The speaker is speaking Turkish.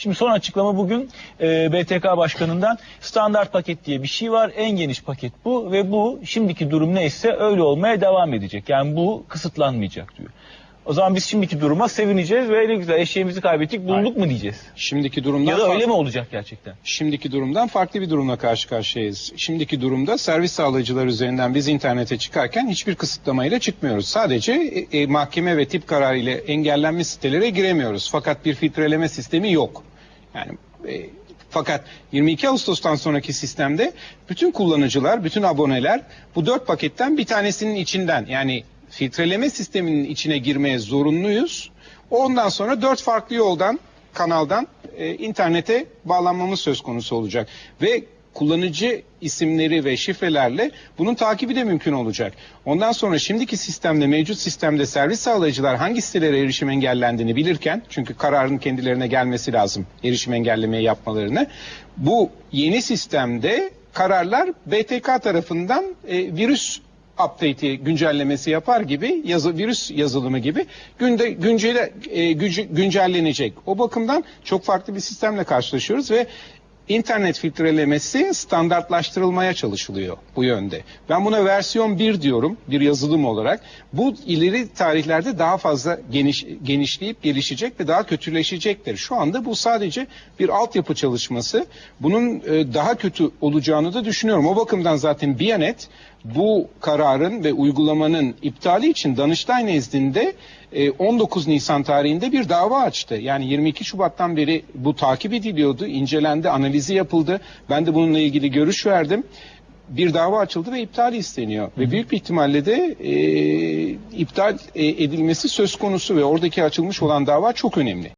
Şimdi son açıklama bugün e, BTK Başkanı'ndan standart paket diye bir şey var. En geniş paket bu ve bu şimdiki durum neyse öyle olmaya devam edecek. Yani bu kısıtlanmayacak diyor. O zaman biz şimdiki duruma sevineceğiz ve ne güzel eşeğimizi kaybettik bulduk mu diyeceğiz. Şimdiki durumdan Ya da öyle mi olacak gerçekten? Şimdiki durumdan farklı bir durumla karşı karşıyayız. Şimdiki durumda servis sağlayıcılar üzerinden biz internete çıkarken hiçbir kısıtlamayla çıkmıyoruz. Sadece e, e, mahkeme ve tip kararı ile engellenmiş sitelere giremiyoruz. Fakat bir filtreleme sistemi yok. Yani e, fakat 22 Ağustos'tan sonraki sistemde bütün kullanıcılar, bütün aboneler bu dört paketten bir tanesinin içinden yani filtreleme sisteminin içine girmeye zorunluyuz. Ondan sonra dört farklı yoldan kanaldan e, internete bağlanmamız söz konusu olacak ve kullanıcı isimleri ve şifrelerle bunun takibi de mümkün olacak. Ondan sonra şimdiki sistemde mevcut sistemde servis sağlayıcılar hangi sitelere erişim engellendiğini bilirken çünkü kararın kendilerine gelmesi lazım erişim engellemeyi yapmalarını. Bu yeni sistemde kararlar BTK tarafından e, virüs update'i güncellemesi yapar gibi yazı virüs yazılımı gibi günde güncele e, güncü- güncellenecek. O bakımdan çok farklı bir sistemle karşılaşıyoruz ve internet filtrelemesi standartlaştırılmaya çalışılıyor bu yönde. Ben buna versiyon 1 diyorum bir yazılım olarak. Bu ileri tarihlerde daha fazla geniş, genişleyip gelişecek ve daha kötüleşecektir. Şu anda bu sadece bir altyapı çalışması. Bunun e, daha kötü olacağını da düşünüyorum. O bakımdan zaten Biyanet bu kararın ve uygulamanın iptali için Danıştay nezdinde e, 19 Nisan tarihinde bir dava açtı. Yani 22 Şubat'tan beri bu takip ediliyordu, incelendi, analizi yapıldı. Ben de bununla ilgili görüş verdim. Bir dava açıldı ve iptali isteniyor. Ve büyük bir ihtimalle de e, iptal e, edilmesi söz konusu ve oradaki açılmış olan dava çok önemli.